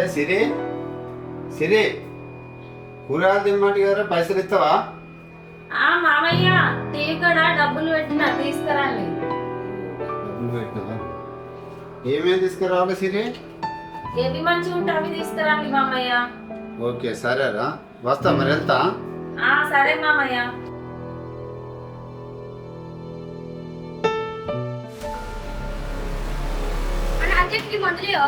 అరే సిరి. సిరి. కూరగాయలు తినమాట కదా పైసలు ఇస్తావా? ఆ మామయ్య టీ కూడా డబ్బులు పెట్టిన తీసుకురండి డబ్బులు పెట్టినావా? ఏమేమి తీసుకురావాలి సిరి? ఏది మంచిగా ఉంటే అవి తీసుకురండి మామయ్య. ఓకే సరేరా. వస్తా మరి వెళ్తా. ఆ సరే మామయ్య. మన మందులేయో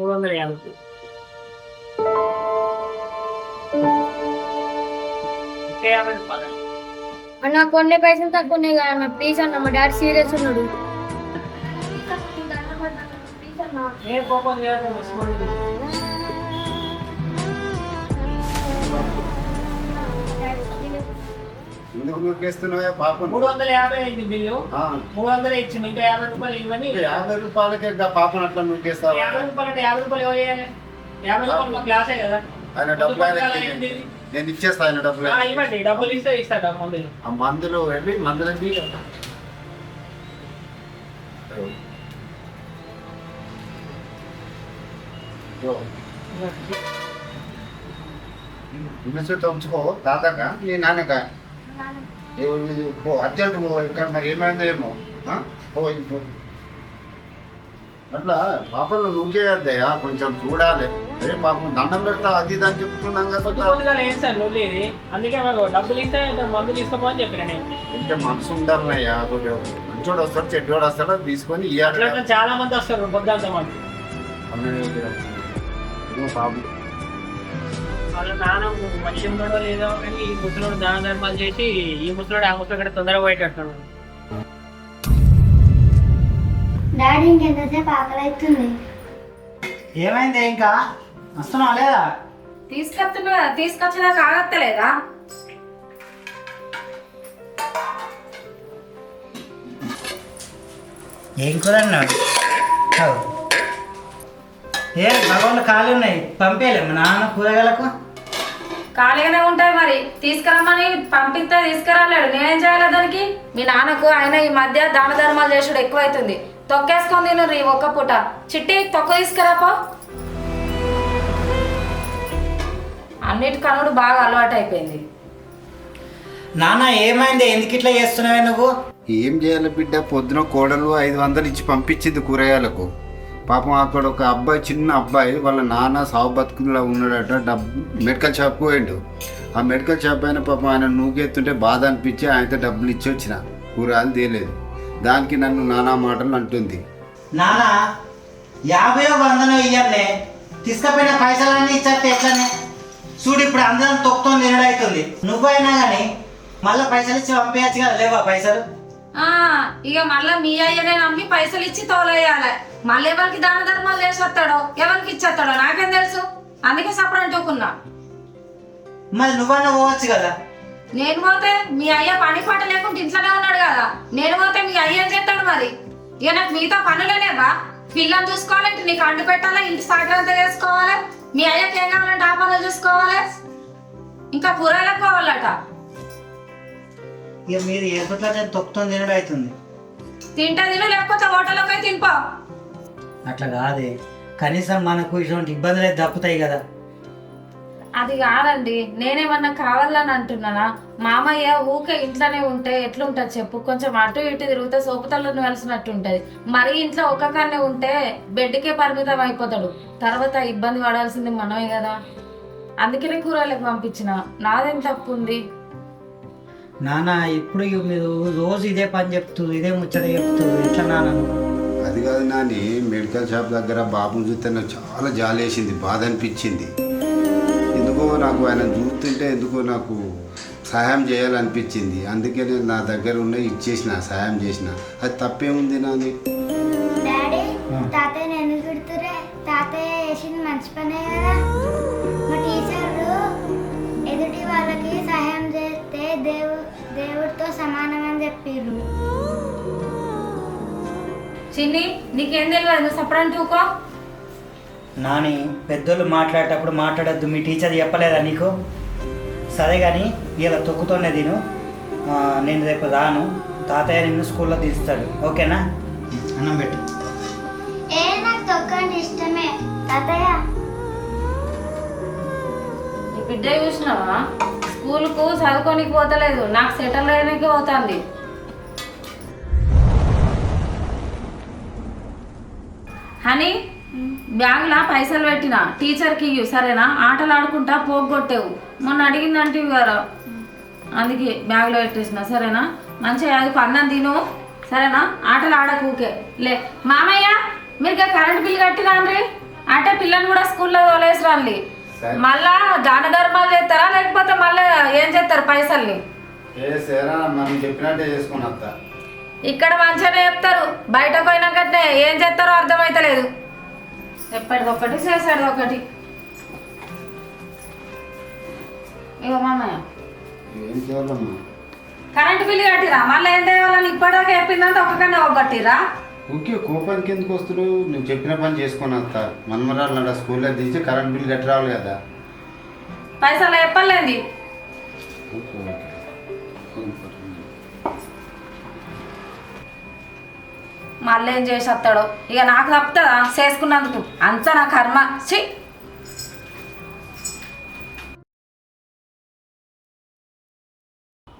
మూడు వందల యాభై ఇంకా యాభై రూపాయలు అన్న కొన్ని పైసలు తక్కువ ఉన్నాయి కదా అన్న ప్లీజ్ అన్న మా డాడీ సీరియస్ ఉన్నాడు ఏ కోపం లేదు ఎందుకు నూకేస్తున్నావా పాపం? మూడు వందల యాభై అయింది బిల్లు. మూడు వందలు ఇచ్చింది ఇంకా యాభై రూపాయలు ఇవ్వని యాభై రూపాయలకే పాపం అట్లా నూకేస్తావా యాభై రూపాయలు అంటే యాభై రూపాయలు చేయాలి యాభై రూపాయలు మా క్లాసే కదా. ఆయన డబ్బులు? నేను ఇచ్చేస్తా ఆయన డబ్బులు ఇవ్వండి. డబ్బులు ఇస్తే ఇస్తాడు ఆ మందులు. వెళ్ళి మందులు ఉంచుకో. తాతక నీ నాన్నక పో అర్జెంట్ పో ఇక్కడ మరి ఏమైందో ఏమో ఆ? పో ఇంకో అట్లా పాపలు నువ్వుకేయద్దయ్యా కొంచెం చూడాలి. అరే పాపం దండం పెడతా అది ఇది అని చెప్తున్నాం కదా పొద్దుపొద్దుగాల ఏం సార్ లొల్లి ఇది అందుకే మాకు డబ్బులు ఇస్తే మందులు తీసుకోమని చెప్పిన నేను. అంటే మనసు ఉండాలయ్యా కొంచెం మంచోడు వస్తాడు చెడ్డోడు వస్తాడు తీసుకొని అట్లా చాలా మంది వస్తారు పొద్దుంతా మంది. పాపం. వాళ్ళ నాన్న మంచి ఉన్నాడో లేదో కానీ ఈ ముసలోడు దాన ధర్మాలు చేసి ఈ ముసలోడు ఆ ముసలోడు కూడా తొందరగా పోయేటట్టున్నాడు. డాడీ ఇంకెంతసేపు ఆకలి అవుతుంది ఏమైంది ఇంకా? వస్తున్నావా లేదా? తీసుకొస్తున్నా తీసుకొచ్చేదాకా ఆగత్తలేదా? ఏం కూర అన్నాడు. ఏ మగవాళ్ళు ఖాళీ ఉన్నాయి పంపేలే మా నాన్న కూరగాయలకు. ఖాళీగానే ఉంటాయి మరి. తీసుకురమ్మని పంపిస్తే తీసుకురాలేడు. నేనేం చేయాలి దానికి మీ నాన్నకు ఆయన ఈ మధ్య దాన ధర్మాలు చేసుడు ఎక్కువైతుంది. తొక్కేసుకొని తిను రీ ఒక్క పూట. చిట్టి తొక్క తీసుకురాపో. అన్నిటి కనుడు బాగా అలవాటు అయిపోయింది నాన్న ఏమైంది? ఎందుకు ఇట్లా చేస్తున్నావే నువ్వు? ఏం చేయాలి బిడ్డ? పొద్దున కోడలు ఐదు వందలు ఇచ్చి పంపించింది కూరగాయలకు. పాపం అక్కడ ఒక అబ్బాయి చిన్న అబ్బాయి వాళ్ళ నాన్న సావు బతుకుల్లో ఉన్నాడట డబ్బు మెడికల్ షాప్కి పోయిండు. ఆ మెడికల్ షాప్ అయిన పాపం ఆయన నూకెత్తుంటే బాధ అనిపించి ఆయనతో డబ్బులు ఇచ్చి వచ్చిన. కూరగాయలు తీయలేదు దానికి నన్ను నానా మాటలు అంటుంది. నానా యాభై వందనో ఇయ్యండి తీసుకపోయిన పైసలన్నీ ఇచ్చేస్తే ఎట్లానే? చూడు ఇప్పుడు అందరం తొక్కుతో నిరడవుతుంది నువ్వైనా కానీ మళ్ళీ పైసలు ఇచ్చి పంపించచ్చు కదా లేవా పైసలు? ఇక మళ్ళీ మీ అయ్యనే నమ్మి పైసలు ఇచ్చి తోలేయాలి. మళ్ళీ ఎవరికి దాన ధర్మాలు చేసి వస్తాడో ఎవరికి ఇచ్చేస్తాడో నాకేం తెలుసు? అందుకే సపరేట్ ఒకున్నా మరి నువ్వన్నా పోవచ్చు కదా? నేను పోతే మీ అయ్య పని పాట లేకుండా ఇంట్లోనే ఉన్నాడు కదా. నేను పోతే మీ అయ్య ఏం చేస్తాడు మరి? ఇక నాకు మిగతా పనులేనేవా పిల్లని చూసుకోవాలి ఇంటి నీకు అంటు పెట్టాలి? ఇంటి సాగ్రంత చేసుకోవాలి? మీ అయ్యకి ఏం కావాలంటే ఆ పనులు చూసుకోవాలి? ఇంకా కూరలకు పోవాలట. ఇక మీరు ఏర్పట్ల తొక్కుతో నిరడవుతుంది తింటే తిను లేకపోతే హోటల్కి పోయి తినిపో. అట్లా కాదే. కనీసం మనకు ఇటువంటి ఇబ్బందులు అయితే తప్పుతాయి కదా. అది కాదండి. నేనేమన్నా కావాలని అంటున్నానా? మామయ్య ఊకే ఇంట్లోనే ఉంటే ఎట్లుంటది చెప్పు? కొంచెం అటు ఇటు తిరిగితే సోపుతల్లో వెలిసినట్టు ఉంటది. మరి ఇంట్లో ఒక్కగానే ఉంటే బెడ్కే పరిమితం అయిపోతాడు. తర్వాత ఇబ్బంది పడాల్సింది మనమే కదా. అందుకనే కూరలకు పంపించిన. నాదేం తప్పు ఉంది? నాన్న ఇప్పుడు ఇక మీరు రోజు ఇదే పని చెప్తూ ఇదే ముచ్చట చెప్తూ ఎట్లా నాన్న? అది కాదు నాని మెడికల్ షాప్ దగ్గర బాబుని చూస్తే నాకు చాలా జాలేసింది బాధ అనిపించింది ఎందుకో నాకు ఆయన చూస్తుంటే ఎందుకో నాకు సహాయం చేయాలనిపించింది. అందుకే నేను నా దగ్గర ఉన్న ఇచ్చేసిన సహాయం చేసిన. అది తప్పేముంది నాని? డాడీ తాతయ్య మంచి పనే కదా. దేవుడితో సమానం అని చెప్పిర్రు. చిన్ని నీకేం తెలియదు నువ్వు సపరేట్ ఊకో నాని పెద్దోళ్ళు మాట్లాడేటప్పుడు మాట్లాడద్దు. మీ టీచర్ చెప్పలేదా నీకు? సరే కానీ ఇలా తొక్కుతోనే తిను. నేను రేపు రాను. తాతయ్య నిన్ను స్కూల్లో తీస్తాడు. ఓకేనా? అన్నం పెట్టు. ఏ నాకు తొక్కండి ఇష్టమే. తాతయ్య? బిడ్డ చూసినావా? స్కూల్కు చదువుకోనికి పోతలేదు. నాకు సెటిల్ అయ్యడానికి పోతుంది. హనీ బ్యాగ్లా పైసలు పెట్టిన. టీచర్కి ఇవ్వు సరేనా? ఆటలు ఆడుకుంటా పోగొట్టేవు. మొన్న అడిగిందంటే కదా. అందుకే బ్యాగ్లో పెట్టేసిన సరేనా? మంచిగా అది అన్నం తిను. సరేనా? ఆటలు ఆడకూకే లే మామయ్య మీరు కరెంట్ బిల్ కట్టినాండ్రి అంటే పిల్లని కూడా స్కూల్లో తోలేసి రండి మళ్ళా దాన ధర్మాలు చేస్తారా? లేకపోతే మళ్ళీ ఏం చేస్తారు పైసల్ని? మనం చెప్పినట్టే ఇక్కడ మంచిగానే చెప్తారు. బయట పోయినాకనే ఏం చేస్తారో అర్థమైతలేదు. ఎప్పటికొకటి చేశాడు ఒకటి. ఇగో మామయ్య. కరెంట్ బిల్లు కట్టిరా? మళ్ళీ ఏం చేయాలని ఇప్పటిదాకా చెప్పిందంటే ఒక్కకన్నా ఒక్కటిరా ఊకే కోపానికి ఎందుకు వస్తుడు నువ్వు చెప్పిన పని చేసుకుని అత్త. మనమరాలు నడ స్కూల్లో దించి కరెంట్ బిల్ కట్టి రావాలి కదా. పైసలు చెప్పలేంది. ఓకే ఓకే మళ్ళీ ఏం చేసి వస్తాడో? ఇక నాకు తప్పుతుందా? చేసుకున్నందుకు. అంతా నా కర్మ. ఛీ!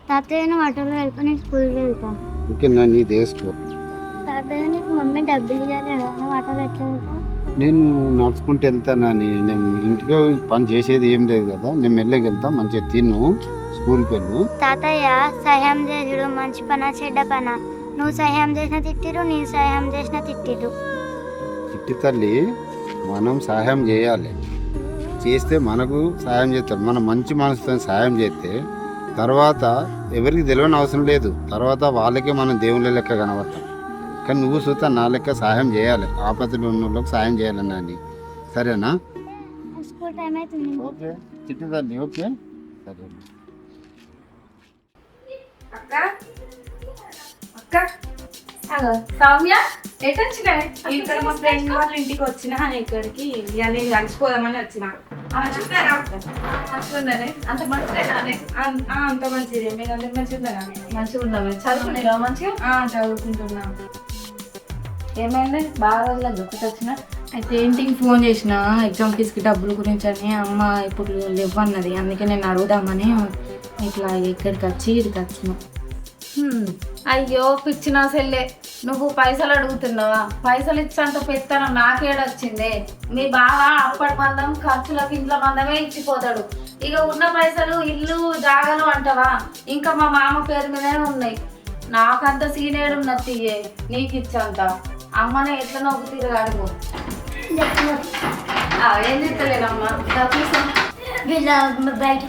తాతయ్య నువ్వు ఆటోలో వెళ్ళుకొని స్కూల్కి వెళ్తాం. ఓకే నా నీ దేశం తాతయ్య నీకు మమ్మీ డబ్బులు ఇవ్వాలి కదా నువ్వు ఆటోలో ఎట్లా వెళ్తావు నేను నడుచుకుంటూ వెళ్తానని నేను. ఇంటికి పని చేసేది ఏం లేదు కదా. నేను మెల్లగా వెళ్తా మంచిగా తిన్ను స్కూల్కి వెళ్ళు. తాతయ్య సహాయం చేసుడు మంచి పన చెడ్డ పన? నువ్వు సహాయం చేసిన తిట్టిరు నేను సహాయం చేసిన తిట్టిరు చిట్టి తల్లి మనం సహాయం చేయాలి. చేస్తే మనకు సహాయం చేస్తారు. మనం మంచి మనసుతో సహాయం చేస్తే తర్వాత ఎవరికి తెలియని అవసరం లేదు. తర్వాత వాళ్ళకే మనం దేవుళ్ళ లెక్క కనబడతాం. కానీ నువ్వు చూస్తా నా లెక్క సహాయం చేయాలి. ఆపదలు ఉన్న వాళ్ళకి సహాయం చేయాలన్నా అని సరేనా? స్కూల్ టైం అవుతుంది ఓకే. చిట్టి తల్లి ఓకే? సరే. అక్క? అక్క? అగో, సౌమ్య? ఎటు వచ్చినాయి ఇక్కడ మా ఫ్రెండ్ వాళ్ళ ఇంటికి వచ్చిన ఇక్కడికి ఇక నేను కలిసిపోదామని వచ్చిన. అంత ఆ, అంత మంచిది. మీరు అందరు మంచిగా మంచిగా ఉన్నామే చదువుకునేవా మంచిగా చదువుకుంటున్నా. ఏమైంది? బాగా రోజులకు గుర్తుకొచ్చిన అయితే ఏంటికి ఫోన్ చేసిన? ఎగ్జామ్ ఫీజుకి డబ్బుల గురించి అని అమ్మ ఇప్పుడు లేవన్నది. అందుకే నేను అడుగుదామని ఇట్లా ఇక్కడికి వచ్చి ఇక్కడికి వచ్చిన. అయ్యో పిచ్చిన సెల్లే. నువ్వు పైసలు అడుగుతున్నావా? పైసలు ఇచ్చంత పెత్తనం నాకేడొచ్చింది మీ బావ అప్పటి మందం ఖర్చులకు ఇంట్లో మందమే ఇచ్చిపోతాడు. ఇక ఉన్న పైసలు ఇల్లు జాగలు అంటావా? ఇంకా మా మామ పేరు మీదనే ఉన్నాయి. నాకంత సీనియర్ ఉన్నది నీకు ఇచ్చంత అమ్మనే ఎట్లా నవ్వు తిరగాడుకో ఏం. బయట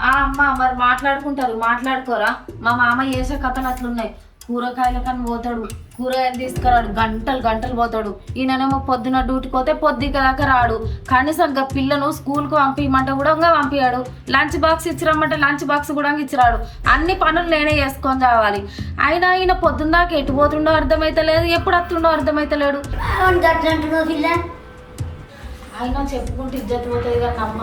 ఆ అమ్మ మరి మాట్లాడుకుంటారు మాట్లాడుకోరా? మా మామ చేసే కథలు అట్లున్నాయి. కూరగాయల కని పోతాడు. కూరగాయలు తీసుకురాడు గంటలు గంటలు పోతాడు. ఈయననేమో పొద్దున డ్యూటీకి పోతే పొద్దుక దాకా రాడు. కనీసం ఇంకా పిల్లను స్కూల్కి పంపించమంటే కూడా ఇంకా పంపించాడు లంచ్ బాక్స్ ఇచ్చిరమ్మంటే లంచ్ బాక్స్ కూడా ఇచ్చిరాడు. అన్ని పనులు నేనే చేసుకొని రావాలి. అయినా ఈయన పొద్దున్న దాకా ఎటు పోతుండో అర్థమైతలేదు ఎప్పుడు వస్తుండో అర్థమైతలేడు అయినా చెప్పుకుంటే ఇజ్జత్ పోతుంది కానీ అమ్మ.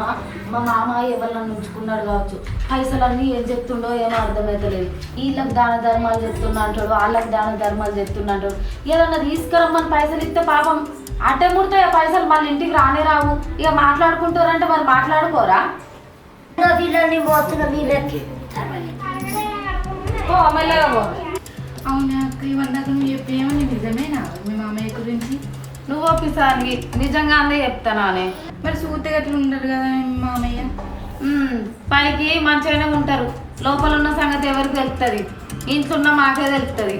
మా మామ ఎవరిని ఉంచుకున్నాడు కావచ్చు. పైసలన్నీ ఏం చెప్తుండో ఏమో అర్థమవుతలేదు వీళ్ళకి దాన ధర్మాలు చెప్తున్నా అంటాడు వాళ్ళకి దాన ధర్మాలు చెప్తున్నా అంటాడు. ఏదన్నా తీసుకురమ్మని పైసలు ఇస్తే పాపం అట్టే ముడితే ఆ పైసలు మళ్ళీ ఇంటికి రానే రావు. ఇక మాట్లాడుకుంటారంటే మరి మాట్లాడుకోరా? వీళ్ళని పోతున్న వీళ్ళకి. పో అవునా ఇవన్నీ నువ్వు చెప్పేమని నిజమేనా? మీ మామయ్య గురించి? నువ్వు ఒప్పిసారి నిజంగా అందే చెప్తానానే మరి సూతి గట్ల ఉండరు కదా మామయ్య? పైకి మంచిగానే ఉంటారు. లోపల ఉన్న సంగతి ఎవరికి తెలుస్తుంది ఇంట్లో ఉన్న మాకే తెలుస్తుంది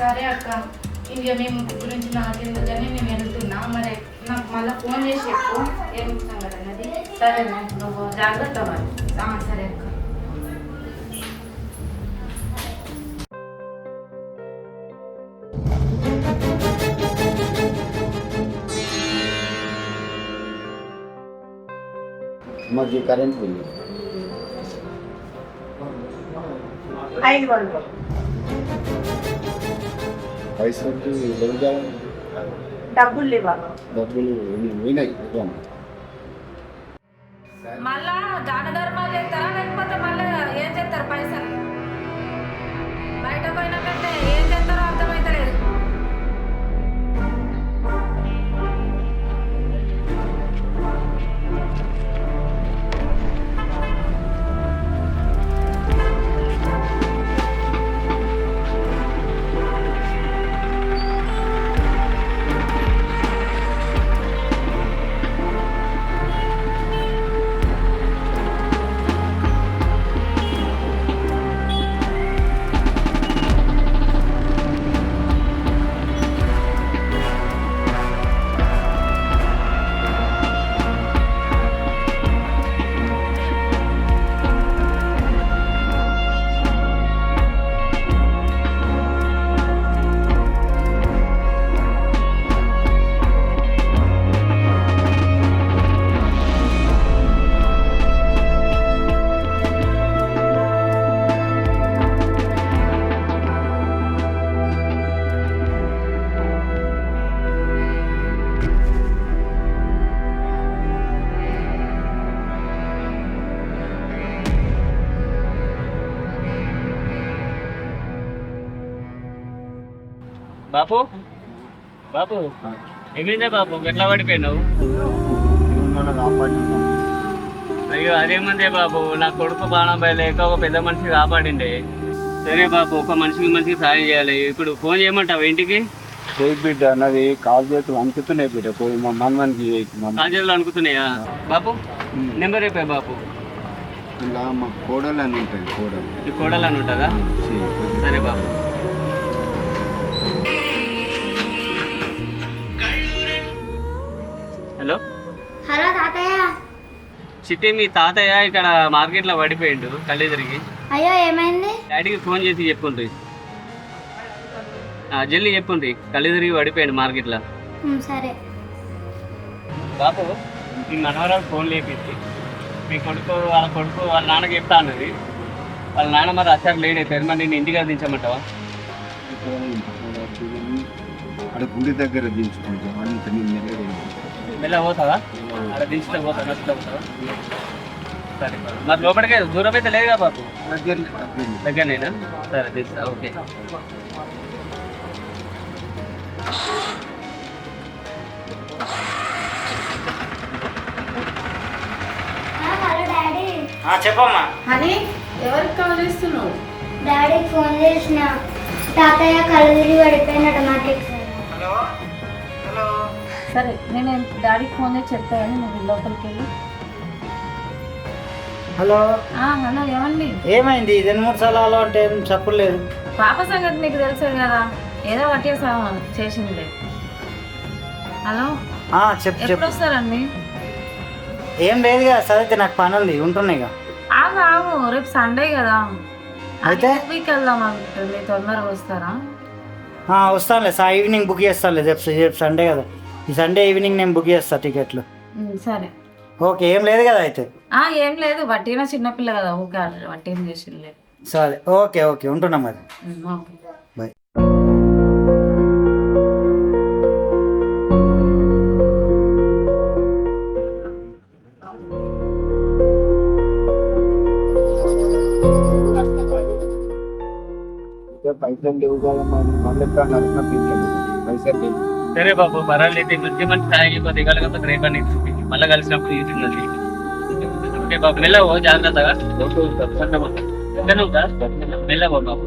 సరే అక్క ఇక మేము గురించి నాకెందుకని నేను వెళ్తున్నా. మరి నాకు మళ్ళీ ఫోన్ చేసి చెప్పు. ఏం సంగతి అన్నది? సరే నువ్వు జాగ్రత్త మరి. సరే అక్క. మాకు కరెంట్ బిల్ ఐదు వందలు. పైసలు డబ్బులు డబ్బులు పోయినాయి. మళ్ళా దాన ధర్మాలు చేస్తారా? లేకపోతే మళ్ళీ బాపు? బాపు ఏమైందే బాపు ఎట్లా పడిపోయినావు? అయ్యో అదేమందే బాబు నా కొడుకు బాణం లేక ఒక పెద్ద మనిషి కాపాడిండే. సరే బాబు ఒక మనిషికి మనిషికి సాయం చేయాలి. ఇప్పుడు ఫోన్ చేయమంటావు ఇంటికి? చేయి బిడ్డ అన్నది కాలు చేతులు అంటుతున్నాయి బిడ్డ. పోయి మా మనవానికి మా కాజేళ్ళు అనుకుతున్నాయా? బాపు నెంబర్ అయిపోయి బాపు. ఇలా మా కోడలు అని ఉంటుంది కోడలు. కోడలు అని ఉంటుందా. సరే బాబు చిట్టి మీ తాతయ్య ఇక్కడ మార్కెట్లో పడిపోయిండు కళ్ళు తిరిగి అయ్యో ఏమైంది? డాడీకి ఫోన్ చేసి చెప్పుండ్రి. ఆ, జల్దీ చెప్పుండ్రి. కళ్ళు తిరిగి పడిపోయిండు మార్కెట్లో. ఉమ్, సరే. బాబు మీ మనవరాలు ఫోన్ లేపింది మీ కొడుకు వాళ్ళ కొడుకు వాళ్ళ నాన్నకి చెప్తా అన్నది. వాళ్ళ నాన్న మరి అసలు లేడే. తెరమని నేను ఇంటికి దించమంటావా? అక్కడ గుడి దగ్గర దించుకుంటాం అంత నేను మెల్లగా మెల్ల పోతావా? అక్కడ దించితే పోతా నచ్చితే పోతావా సరే. మరి లోపలికే దూరం అయితే లేదుగా బాబు? దగ్గర దగ్గర దగ్గరనేనా? సరే దించుతా ఓకే. ఆ, హలో డాడీ చెప్పమ్మా ఎవరికి కాల్ చేస్తున్నావు? డాడీకి ఫోన్ చేసిన. తాతయ్య కళ్ళు తిరిగి పడిపోయినట్టు హలో సరే నేను డాడీకి ఫోన్ చేసి చెప్తా కానీ నువ్వు లోపలికి వెళ్ళి హలో. ఆ, హలో ఏమండి? ఏమైంది? రెండు మూడు సార్లు అంటే ఏం చెప్పలేదు. పాప సంగతి నీకు తెలుసు కదా ఏదో ఒకటే సా- చేసింది. హలో చెప్పు ఎప్పుడు వస్తారండి ఏం లేదు కదా చదివితే నాకు పని ఉంది ఉంటున్నాయి ఇక ఆగు ఆగు రేపు సండే కదా. అయితే? వీక్ వెళ్దాం అనుకుంటుంది తొందరగా వస్తారా? వస్తానులే ఈవినింగ్ బుక్ చేస్తానులే రేపు రేపు సండే కదా. సండే ఈవినింగ్ నేను బుక్ చేస్తా టికెట్లు సరే. ఓకే ఏం లేదు కదా అయితే? ఆ ఏం లేదు వట్టిన చిన్నపిల్ల కదా ఊకే వట్టి ఏం చేసింది సరే ఓకే ఓకే ఉంటున్నాం మరి. ఓకే. బాయ్ పైసలు లేవు కదా మరి మళ్ళీ ఎక్కడ నడిచిన పీకలేదు. పైసలు లేవు. సరే బాబు పర్వాలేదు మంచి మంచి సాయం అయిపోతే కలగకపోతే రేపని మళ్ళీ కలిసినప్పుడు తీసుకున్నది ఓకే బాబు మెల్లవో జాగ్రత్తగా ఎక్కడ ఉందా మెల్లవో బాబు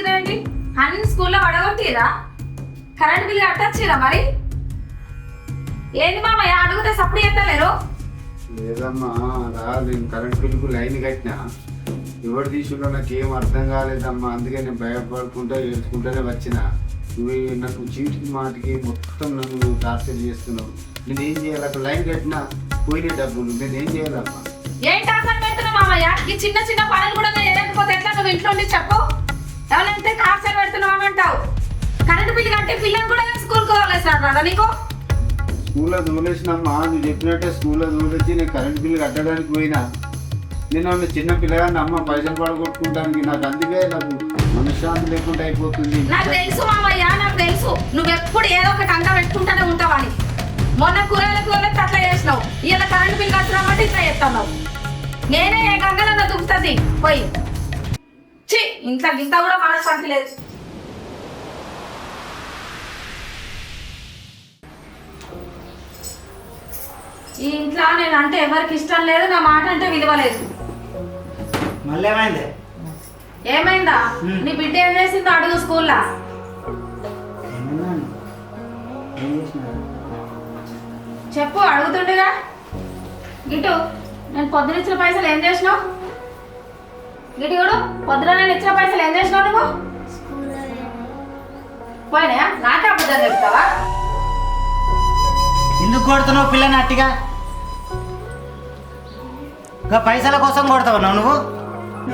వచ్చిరండి అన్ని స్కూల్లో పడగొట్టిరా కరెంట్ బిల్ కట్టొచ్చిరా మరి? ఏంది మామయ్య అడిగితే సప్పుడు ఎత్తలేరు లేదమ్మా రా నేను కరెంట్ బిల్లుకు లైన్ కట్టినా. ఎవరు తీసుకుంటా నాకు ఏం అర్థం కాలేదమ్మా అందుకే నేను భయపడుకుంటా ఏడ్చుకుంటూనే వచ్చిన. నువ్వు నాకు చీటికి మాటికి మొత్తం నన్ను టార్చర్ చేస్తున్నావు. నేను ఏం చేయాలి? అక్కడ లైన్ కట్టినా పోయిన డబ్బులు. నేను ఏం చేయాలమ్మా? ఏం టార్చర్ పెడుతున్నావు మామయ్య? ఈ చిన్న చిన్న పనులు కూడా నేను ఎట్లా? నువ్వు ఇంట్లో ఉండి చెప్పు. ఎవరైతే టార్చర్ పెడుతున్నావు అంటావు? కరెంట్ బిల్లు కట్టే పిల్లలు కూడా స్కూల్కి వదిలేసాడు రాదా నీకు? స్కూల్లో దూలేసినమ్మా నువ్వు చెప్పినట్టే స్కూల్లో దూలేసి నేను కరెంట్ బిల్లు కట్టడానికి పోయినా. నేను చిన్న పిల్లగాన్ని అమ్మ పైసలు పడగొట్టుకుంటానికి నాకు అందుకే నాకు మనశ్శాంతి లేకుండా అయిపోతుంది. నాకు తెలుసు మామయ్య నాకు తెలుసు. నువ్వు ఎప్పుడు ఏదో ఒకటి అంట పెట్టుకుంటానే ఉంటావని మొన్న కూరలకు వెళ్ళి అట్లా చేసినావు. ఇలా కరెంట్ బిల్ కట్టున్నామంటే ఇట్లా చేస్తున్నావు. నేనే ఏ గంగలో దుక్కుతుంది పోయి. ఛీ ఇంత గింత కూడా మనశ్శాంతి లేదు. ఈ ఇంట్లో నేను అంటే ఎవరికి ఇష్టం లేదు నా మాట అంటే విలువ లేదు. మళ్ళీ ఏమైంది? ఏమైందా నీ బిడ్డ ఏం చేసిందో అడుగు స్కూల్లో? చెప్పు అడుగుతుండగా. ఇటు నేను పొద్దున ఇచ్చిన పైసలు ఏం చేసినావు? ఇటు చూడు పొద్దున నేను ఇచ్చిన పైసలు ఏం చేసినావు నువ్వు? పోయినా నాకే అబద్ధం చెప్తావా? ఎందుకు కొడుతున్నావు పిల్లని అట్టిగా? ఇంకా పైసల కోసం కొడతావు నువ్వు?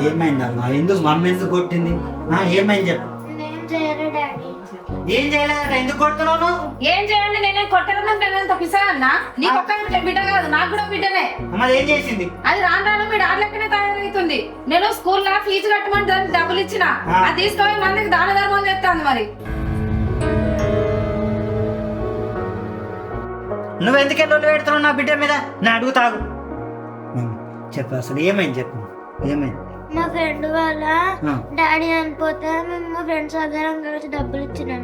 ఏమైందమ్మా? ఎందుకు మమ్మీ ఎందుకు కొట్టింది? ఏమైంది చెప్పు. ఏం చేయలేదట ఎందుకు కొడుతున్నావు? నువ్వు ఏం చేయండి నేనే కొట్టడం నేను తప్పిస్తానన్నా నీకు ఒక్క బిడ్డ కాదు నాకు కూడా బిడ్డనే. అమ్మ అది ఏం చేసింది? అది రాను రాను మీ డాడ్ లెక్కనే తయారవుతుంది. నేను స్కూల్లో ఫీజు కట్టమని దానికి డబ్బులు ఇచ్చిన? ఆ. అది తీసుకొని మందికి దాన ధర్మం చేస్తాను మరి. నువ్వు ఎందుకు ఎల్లు పెడుతున్నావు నా బిడ్డ మీద? నా అడుగు తాగు. చెప్పు అసలు ఏమైంది చెప్పు. ఏమైంది? మా ఫ్రెండ్ వాళ్ళ. డాడీ అనిపోతే మేము మా ఫ్రెండ్స్ అందరం కలిసి డబ్బులు ఇచ్చినాం.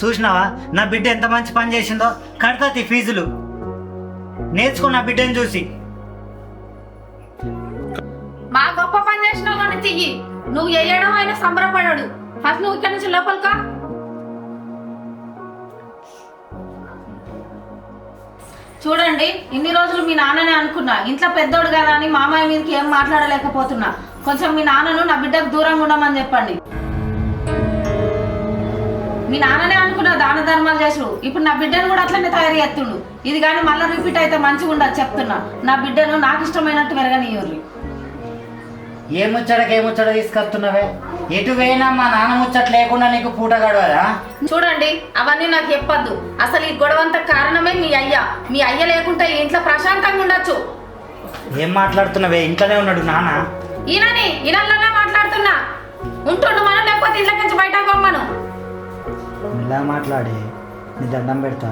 చూసినావా? నా బిడ్డ ఎంత మంచి పని చేసిందో? కడతాది ఫీజులు. నేర్చుకో నా బిడ్డని చూసి. మా గొప్ప పని చేసినావు అని తియ్యి నువ్వు వేయడం ఆయన సంబరపడాడు. ఫస్ట్ నువ్వు ఇక్కడ నుంచి లోపలికా చూడండి ఇన్ని రోజులు మీ నాన్ననే అనుకున్నా. ఇంట్లో పెద్దోడు కదా అని మామయ్య మీదకి ఏం మాట్లాడలేకపోతున్నా. కొంచెం మీ నాన్నను నా బిడ్డకు దూరంగా ఉండమని చెప్పండి. మీ నాన్ననే అనుకున్నా దాన ధర్మాలు చేసుడు ఇప్పుడు నా బిడ్డను కూడా అట్లనే తయారు చేస్తుండు. ఇది కానీ మళ్ళీ రిపీట్ అయితే మంచిగా ఉండదు చెప్తున్నా. నా బిడ్డను నాకు ఇష్టమైనట్టు వెరగనియ్యూర్రి ఏ ముచ్చటకి ఏ ముచ్చట తీసుకొస్తున్నావే? ఎటు పోయినా మా నాన్న ముచ్చట లేకుండా నీకు పూట గడవదా? చూడండి అవన్నీ నాకు చెప్పొద్దు. అసలు ఈ గొడవంత కారణమే మీ అయ్య. మీ అయ్య లేకుంటే ఈ ఇంట్లో ప్రశాంతంగా ఉండొచ్చు. ఏం మాట్లాడుతున్నావే? ఇంట్లోనే ఉన్నాడు నాన్న. ఈయనని ఈయనల్లోనే మాట్లాడుతున్నా. ఉంటుండు మనం లేకపోతే ఇంట్లో నుంచి బయటకు పొమ్మను ఇలా మాట్లాడి నీ దండం పెడతా.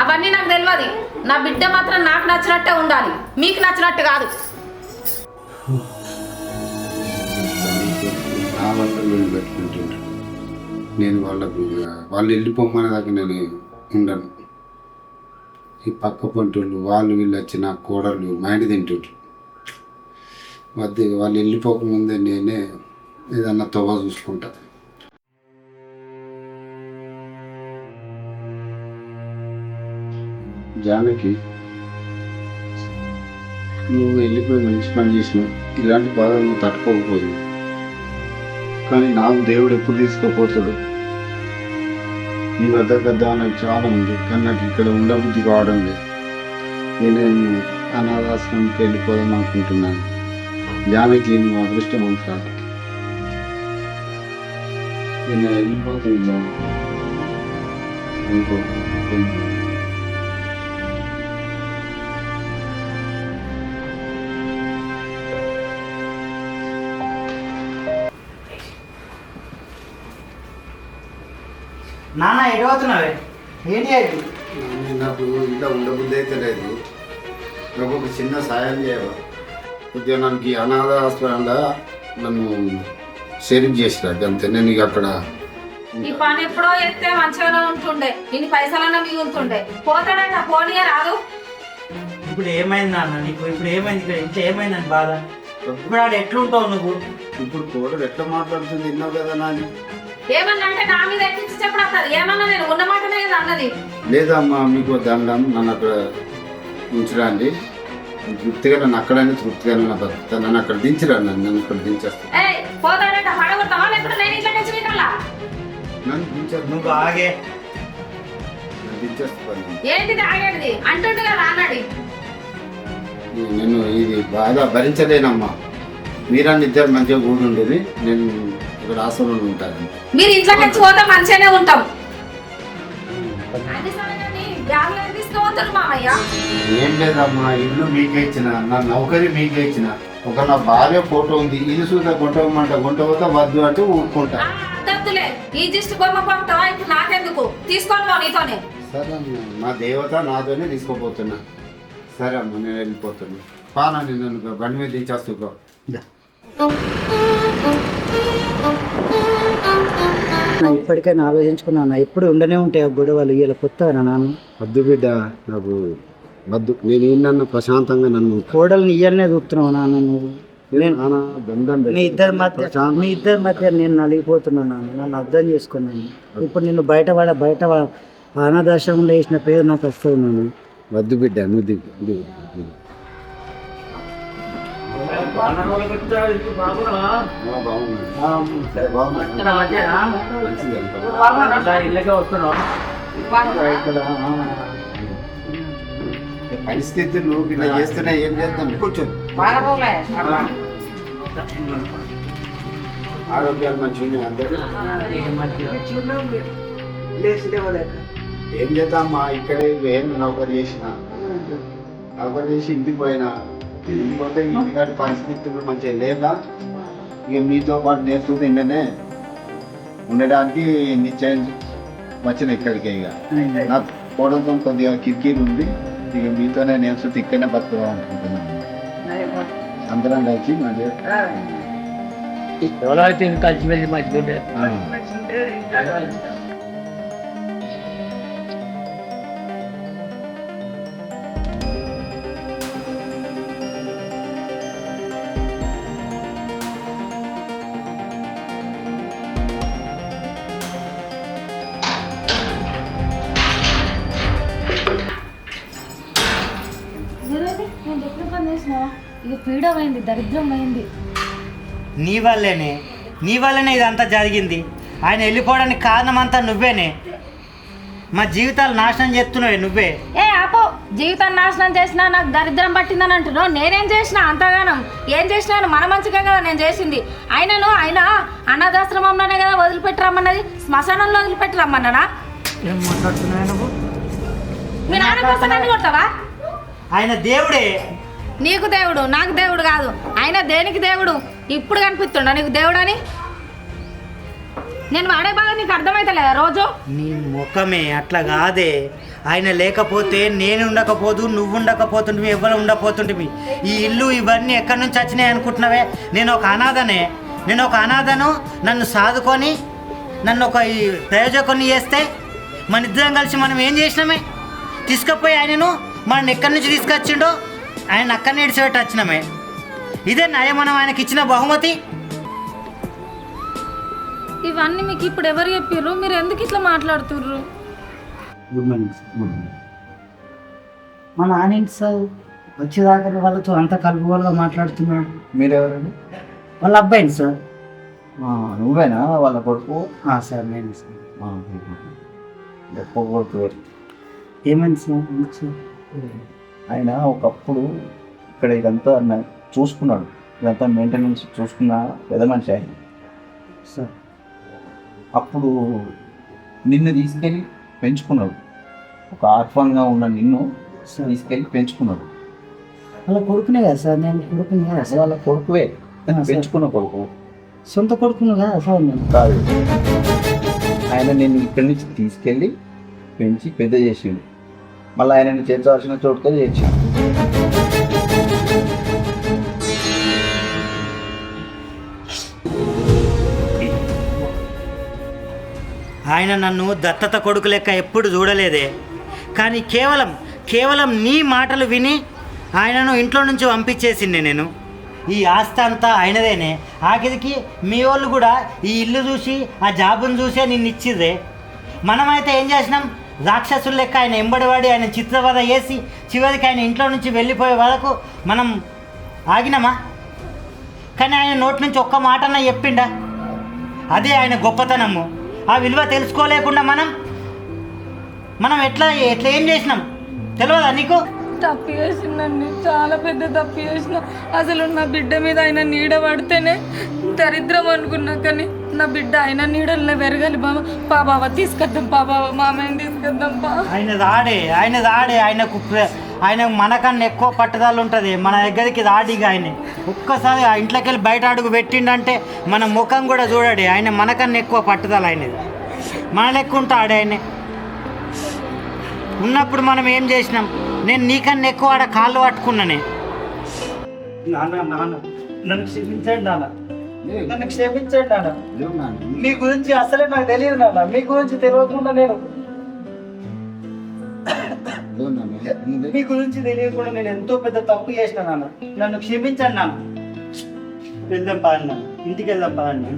అవన్నీ నాకు తెలియదు నా బిడ్డ మాత్రం నాకు నచ్చినట్టే ఉండాలి. మీకు నచ్చినట్టు కాదు. నేను వాళ్ళకు వాళ్ళు వెళ్ళిపోమ్మనే దాకా నేను ఉండను. ఈ పక్క పంటోళ్ళు వాళ్ళు వీళ్ళు వచ్చి నా కోడళ్ళు మైండ్ తింటుంటారు వద్దు వాళ్ళు వెళ్ళిపోకముందే నేనే ఏదన్నా తవ్వ చూసుకుంటా. జానకి నువ్వు వెళ్ళిపోయి మంచి పని చేసినావు. ఇలాంటి బాధలు నువ్వు తట్టుకోకపోయింది కానీ నాకు దేవుడు ఎప్పుడు తీసుకోపోతాడు? నీ వద్ద పెద్ద నాకు చాలా ఉంది కానీ నాకు ఇక్కడ ఉండబుద్ధి కావడం లేదు. నేను అనాథాశ్రమంకి వెళ్ళిపోదాం అనుకుంటున్నాను. జానకి నువ్వు అదృష్టం అంతా నేను వెళ్ళిపోతుంది నాన్న ఎటు పోతున్నావే? ఏంటి అది? నాకు ఇలా ఉండబుద్ధి అయితే లేదు. నాకు ఒక చిన్న సాయం చేయవా? కొద్దిగా నాకు ఈ అనాథ హాస్పిటల్లో నన్ను షేరింగ్ చేసిరా అంతే. నేను ఇక అక్కడ ఈ పని ఎప్పుడో ఎత్తే మంచిగానే ఉంటుండే. ఇన్ని పైసలన్నా మిగులుతుండే. పోతాడంట పోనీయే రాదు. ఇప్పుడు ఏమైంది నాన్న నీకు? ఇప్పుడు ఏమైంది? ఇక్కడ ఇంట్లో ఏమైందని బాధ? ఇప్పుడు ఆడ ఎట్లుంటావు నువ్వు? ఇప్పుడు కోడలు ఎట్లా మాట్లాడుతుంది? విన్నావు కదా నాని ఏమన్నా అంటే నా మీద ఎక్కించి చెప్పడం వస్తుంది ఏమన్నా నేను ఉన్న మాటనే కదా అన్నది. లేదమ్మా మీకు దండం నన్ను అక్కడ ఉంచరండి తృప్తిగా నన్ను అక్కడనే తృప్తిగా నన్ను బతుకుతాను నన్ను అక్కడ దించరా నన్ను నన్ను అక్కడ దించేస్తాను ఏయ్ పోతాడంట పడగొడతావా? లేకపోతే నేను ఇంట్లో నుంచి మీకల్లా నన్ను దించారు నువ్వు ఆగే. దించేస్తాను ఏంటిది ఆగేది? అంటుండు కదా అన్నాడు. నేను ఇది బాగా భరించలేనమ్మా. మీరన్న ఇద్దరు మంచిగా కూడి ఉండేది నేను ఇక్కడ ఆశ్రమంలో ఉంటాను. మీరు ఇంట్లోకి వచ్చి పోతే మంచిగానే ఉంటాం. ఏం లేదమ్మా ఇల్లు మీకే ఇచ్చిన నా నౌకరి మీకే ఇచ్చిన. ఒక నా భార్య ఫోటో ఉంది ఇది చూద్దా గుంటమంట గుంట పోతే వద్దు అంటే ఊరుకుంటా. ఈ దిష్టి బొమ్మ పంపుతావా? ఇప్పుడు నాకెందుకు? తీసుకొని పో నీతోనే. సరే అమ్మా మా దేవత నాతోనే తీసుకోపోతున్నా. సరే అమ్మా నేను వెళ్ళిపోతున్నా. పానా నేను బండి మీద దించేస్తుకో నా ఇప్పటికైనా ఆలోచించుకున్నాను ఎప్పుడు ఉండనే ఉంటాయి ఆ గొడవలు ఇలా కొత్త నాన్న. వద్దు బిడ్డ నాకు వద్దు. నేను ఏంటన్నా ప్రశాంతంగా నన్ను కోడల్ని ఇయ్యనే చూస్తున్నావు నాన్న నువ్వు. నేను మీ ఇద్దరి మధ్య మీ ఇద్దరి మధ్య నేను నలిగిపోతున్నాను నాన్న. అర్థం చేసుకున్నాను ఇప్పుడు నిన్ను బయటపడ బయట అనాథాశ్రమంలో వేసిన పేరు నాకు వస్తుంది నాన్న. వద్దు బిడ్డ నువ్వు ఇళ్ళకే ఇక్కడ పరిస్థితులు ఇలా చేస్తున్నా ఏం చేద్దాం? కూర్చో. ఆరోగ్యాలు మంచిగా అందరూ. ఏం చేద్దామా ఇక్కడే ఏం నౌకరు చేసిన. నౌకరు చేసి ఇంటికి పోయినా. పోతే ఇంటికాడి పరిస్థితులు మంచిగా లేదా ఇక మీతో పాటు నేర్చు తింటేనే ఉండడానికి నిశ్చయం వచ్చిన ఇక్కడికి ఇక నాకు పోవడంతో కొద్దిగా కిరికీరు ఉంది ఇక మీతోనే నేర్చు ఇక్కడనే బతుకుదాం అనుకుంటున్నాను అందరం కలిసి మంచిగా ఎవరో అయితే కలిసిమెలిసి మంచిగా పీడ పోయింది దరిద్రం పోయింది నీ వల్లేనే నీ వల్లనే ఇదంతా జరిగింది. ఆయన వెళ్ళిపోవడానికి కారణం అంతా నువ్వేనే. మా జీవితాలు నాశనం చేస్తున్నావే నువ్వే. ఏ ఆపో. జీవితాన్ని నాశనం చేసినా నాకు దరిద్రం పట్టిందని అంటున్నావు. నేనేం చేసినా అంతగానం. ఏం చేసినాను మన మంచిగా కదా నేను చేసింది. అయినను ఆయన అనాథాశ్రమంలోనే కదా వదిలిపెట్టి రమ్మన్నది. శ్మశానంలో వదిలిపెట్టి రమ్మన్నానా? ఏం మాట్లాడుతున్నావు నువ్వు? మీ నాన్న కోసం నన్ను కొడతావా? ఆయన దేవుడే. నీకు దేవుడు నాకు దేవుడు కాదు. ఆయన దేనికి దేవుడు? ఇప్పుడు కనిపిస్తుండ నీకు దేవుడు అని నేను వాడే బాగా నీకు అర్థమైతలేదా రోజు? నీ ముఖమే అట్లా కాదే. ఆయన లేకపోతే నేను ఉండకపోదు నువ్వు ఉండకపోతుంటివి ఎవరు ఉండకపోతుంటివి. ఈ ఇల్లు ఇవన్నీ ఎక్కడి నుంచి వచ్చినాయి అనుకుంటున్నావే? నేను ఒక అనాథనే. నేను ఒక అనాథను నన్ను సాదుకొని నన్ను ఒక ఈ ప్రయోజకుని చేస్తే మన ఇద్దరం కలిసి మనం ఏం చేసినామే? తీసుకుపోయి ఆయనను మనం ఎక్కడి నుంచి తీసుకొచ్చిండో? ఆయన అక్కడనే ఇడిచిపెట్టి వచ్చినామే. ఇదే నయ మనం ఆయనకి ఇచ్చిన బహుమతి. ఇవన్నీ మీకు ఇప్పుడు ఎవరు చెప్పారు మీరు ఎందుకు ఇట్లా మాట్లాడుతుర్రు? Good morning sir good morning మా నానేంటి సార్? వచ్చేదాకా వాళ్ళతో అంత కలుపుగోలుగా మాట్లాడుతున్నాడు. మీరెవరండి? వాళ్ళ అబ్బాయిని సార్? ఆ, నువ్వేనా? వాళ్ళ కొడుకు? ఆ, సార్ నేను సార్. గొప్ప కొడుకు ఏమైంది సార్? ఆయన ఒకప్పుడు ఇక్కడ ఇదంతా చూసుకున్నాడు. ఇదంతా మెయింటెనెన్స్ చూసుకున్న పెద్ద మనిషి ఆయన. సార్ అప్పుడు నిన్ను తీసుకెళ్ళి పెంచుకున్నాడు. ఒక ఆర్ఫన్గా ఉన్న నిన్ను తీసుకెళ్ళి పెంచుకున్నాడు. వాళ్ళ కొడుకునే కదా సార్ నేను కొడుకుని కదా సార్. వాళ్ళ కొడుకువే. పెంచుకున్న కొడుకు. సొంత కొడుకును కదా సార్ నేను. కాదు. ఆయన నిన్ను ఇక్కడి నుంచి తీసుకెళ్ళి పెంచి పెద్ద చేసిండు. మళ్ళీ ఆయనను చేర్చాల్సిన చోటుకే చేర్చిండు ఆయన నన్ను దత్తత కొడుకు లెక్క ఎప్పుడు చూడలేదే. కానీ కేవలం కేవలం నీ మాటలు విని ఆయనను ఇంట్లో నుంచి పంపించేసిండే నేను. ఈ ఆస్తి అంతా ఆయనదేనే. ఆఖరికి మీ వాళ్ళు కూడా ఈ ఇల్లు చూసి ఆ జాబును చూసే నిన్ను ఇచ్చిర్రే. మనమైతే ఏం చేసినాం? రాక్షసుల లెక్క ఆయన ఎంబడివాడి ఆయన చిత్రవద వేసి చివరికి ఆయన ఇంట్లో నుంచి వెళ్ళిపోయే వరకు మనం ఆగినామా? కానీ ఆయన నోటి నుంచి ఒక్క మాటన చెప్పిండా? అదే ఆయన గొప్పతనము. ఆ విలువ తెలుసుకోలేకుండా మనం మనం ఎట్లా ఎట్లా ఏం చేసినాం? తెలియదా నీకు? తప్పు చేసిందండి. చాలా పెద్ద తప్పు చేసిన. అసలు నా బిడ్డ మీద ఆయన నీడ పడితేనే దరిద్రం అనుకున్నా కానీ నా బిడ్డ ఆయన నీడలనే పెరగాలి బాబా పా బాబా తీసుకొద్దాం పా బాబా మామయ్యని తీసుకొద్దాం పా. ఆయన దాడే ఆయన దాడే ఆయనకు ప్ర- ఆయన మనకన్నా ఎక్కువ పట్టుదల ఉంటుంది. మన దగ్గరికి దాడిగా ఆయన. ఒక్కసారి ఆ ఇంట్లోకి వెళ్ళి బయట అడుగు పెట్టిండంటే మన ముఖం కూడా చూడడు. ఆయన మనకన్నా ఎక్కువ పట్టుదల ఆయనది. మన లెక్క ఉంటాడు ఆయన. ఉన్నప్పుడు మనం ఏం చేసినాం? నేను నీకన్నా ఎక్కువ ఆడ కాళ్ళు పట్టుకున్నానే. నాన్న నాన్న నన్ను క్షమించండి నాన్న. నన్ను క్షమించండి నాన్న. మీ గురించి అసలే నాకు తెలియదు నాన్న. మీ గురించి తెలియకుండా నేను మీ గురించి తెలియకుండా నేను ఎంతో పెద్ద తప్పు చేసిన నాన్న. నన్ను క్షమించండి నాన్న. వెళ్దాం పదండి నాన్న ఇంటికి వెళ్దాం పదండి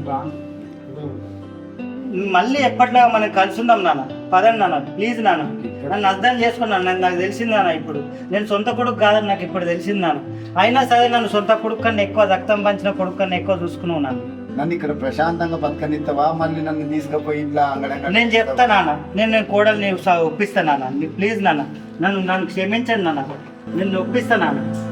మళ్ళీ ఎప్పటిలాగా మనం కలిసి ఉందాం నాన్న. పదండి నాన్న. ప్లీజ్ నాన్న. నన్ను అర్థం చేసుకున్నాను. నన్ను నాకు తెలిసింది నాన్న ఇప్పుడు. నేను సొంత కొడుకు కాదని నాకు ఇప్పుడు తెలిసింది నాన్న. అయినా సరే నన్ను సొంత కొడుకు కన్నా ఎక్కువ రక్తం పంచిన కొడుకు కన్నా ఎక్కువ చూసుకున్నావు నాన్న. నన్ను ఇక్కడ ప్రశాంతంగా బతకనిస్తావా మళ్ళీ నన్ను తీసుకుపోయి ఇంట్లో అంగడంగా నేను చెప్తా నాన్న. నేను నేను కోడల్ని స- ఒప్పిస్తా నాన్న. ప్లీజ్ నాన్న. నన్ను నన్ను క్షమించండి నాన్న. నిన్ను ఒప్పిస్తా నాన్న.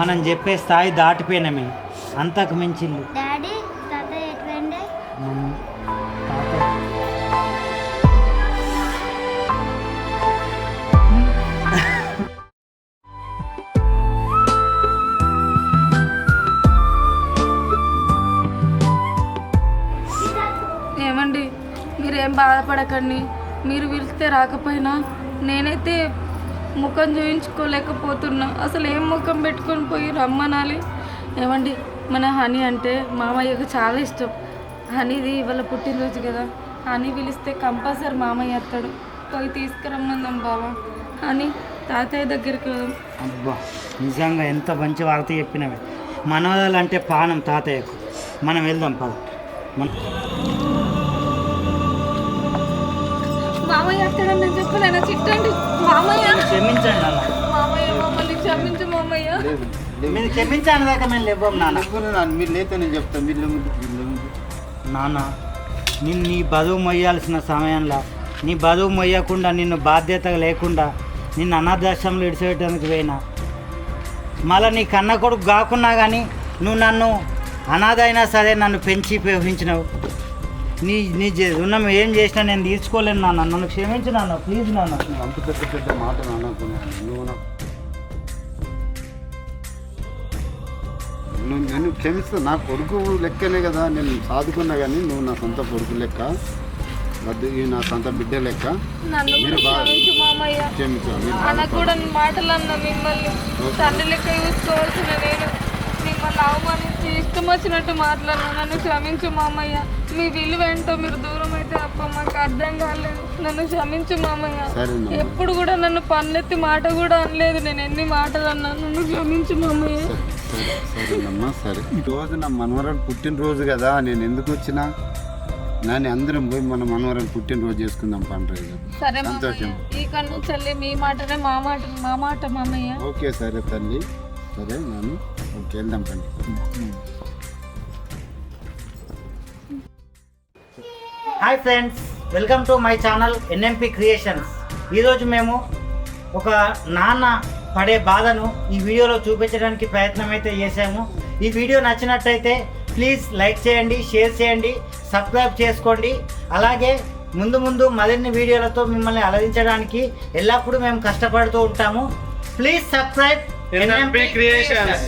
మనం చెప్పే స్థాయి దాటిపోయినామే. అంతకు మించిల్లు. డాడీ తాత ఏమండి మీరేం బాధపడకండి. మీరు పిలిస్తే రాకపోయినా నేనైతే ముఖం చూయించుకోలేకపోతున్నా. అసలు ఏం ముఖం పెట్టుకొని పోయి రమ్మనాలి? ఏమండి మన హనీ అంటే మామయ్యకు చాలా ఇష్టం. హనీది ఇవాళ పుట్టినరోజు కదా. హనీ పిలిస్తే కంపల్సరీ మామయ్య వస్తాడు. పోయి తీసుకురమ్మందాం బావా. హనీ తాతయ్య దగ్గరికి వెళ్దాం. అబ్బా నిజంగా ఎంత మంచి వార్త చెప్పినవి. మనవరాలు అంటే పానం తాతయ్యకు. మనం వెళ్దాం పద. మన మామయ్య వస్తాడని నేను చెప్పలేనా చిట్టండి మామయ్య క్షమించండి నాన్న మామయ్య మమ్మల్ని క్షమించు మామయ్య లేవు. లేవు. మీరు క్షమించాను దాకా మేము లేవ్వం నాన్న అనుకున్నా నాన్న, మీరు లేతే నేను చెప్తాను మీరు లేవు, లేవు. నాన్న నిన్ను నీ బదువు మొయ్యాల్సిన సమయంలో నీ బదువు మొయ్యకుండా నిన్ను బాధ్యత లేకుండా నిన్ను అనాథాశ్రమంలో ఇడిచిపెట్టడానికి పోయినా మళ్ళీ నీ కన్న కొడుకు కాకున్నా కానీ నువ్వు నన్ను అనాథ అయినా సరే నన్ను పెంచి పోషించినావు నీ నీ రుణం ఏం చేసినా నేను తీర్చుకోలేను నాన్న. నన్ను క్షమించు నాన్న ప్లీజ్ నాన్న. అంత పెద్ద పెద్ద మాటలు అనుకున్నాను నువ్వు నేను క్షమిస్తా. నా కొడుకు లెక్కనే కదా. నేను సాదుకున్నా కానీ నువ్వు నా సొంత కొడుకు లెక్క. వద్దు ఈ నా సొంత బిడ్డ లెక్క. నన్ను మీరు బాగా క్షమించు మాటలు అన్న మిమ్మల్ని తండ్రి లెక్క చూసుకోవాల్సిన నేను. మిమ్మల్ని అవమానించి ఇష్టం వచ్చినట్టు మాట్లాడినా నన్ను క్షమించు మామయ్య. మీ విలువ ఏంటో మీరు దూరం అయితే అప్ప మాకు అర్థం కాలేదు. నన్ను క్షమించు మామయ్య. ఎప్పుడు కూడా నన్ను పన్నెత్తి మాట కూడా అనలేదు. నేను ఎన్ని మాటలు అన్నా నన్ను క్షమించు మామయ్య. సరే సరే సరేనమ్మా సరే. ఈ రోజు నా మనవరాలు పుట్టినరోజు కదా నేను ఎందుకు వచ్చినా? నాని అందరం పోయి మన మనవరాలు పుట్టినరోజు చేసుకుందాం పండుగ. సరే సంతోషం. ఈ కన్ను చల్లి మీ మాటనే మా మాట మా మాట మామయ్య. ఓకే సరే తల్లి. సరే నాను. ఓకే వెళ్దాం రండి. Hi friends welcome to my channel NMP creations. ఈరోజు మేము ఒక నాన్న పడే బాధను ఈ వీడియోలో చూపించడానికి ప్రయత్నం అయితే చేశాము. ఈ వీడియో నచ్చినట్టయితే ప్లీజ్ లైక్ చేయండి షేర్ చేయండి సబ్స్క్రైబ్ చేసుకోండి. అలాగే ముందు ముందు మరిన్ని వీడియోలతో మిమ్మల్ని అలరించడానికి ఎల్లప్పుడూ మేము కష్టపడుతూ ఉంటాము. Please subscribe NMP creations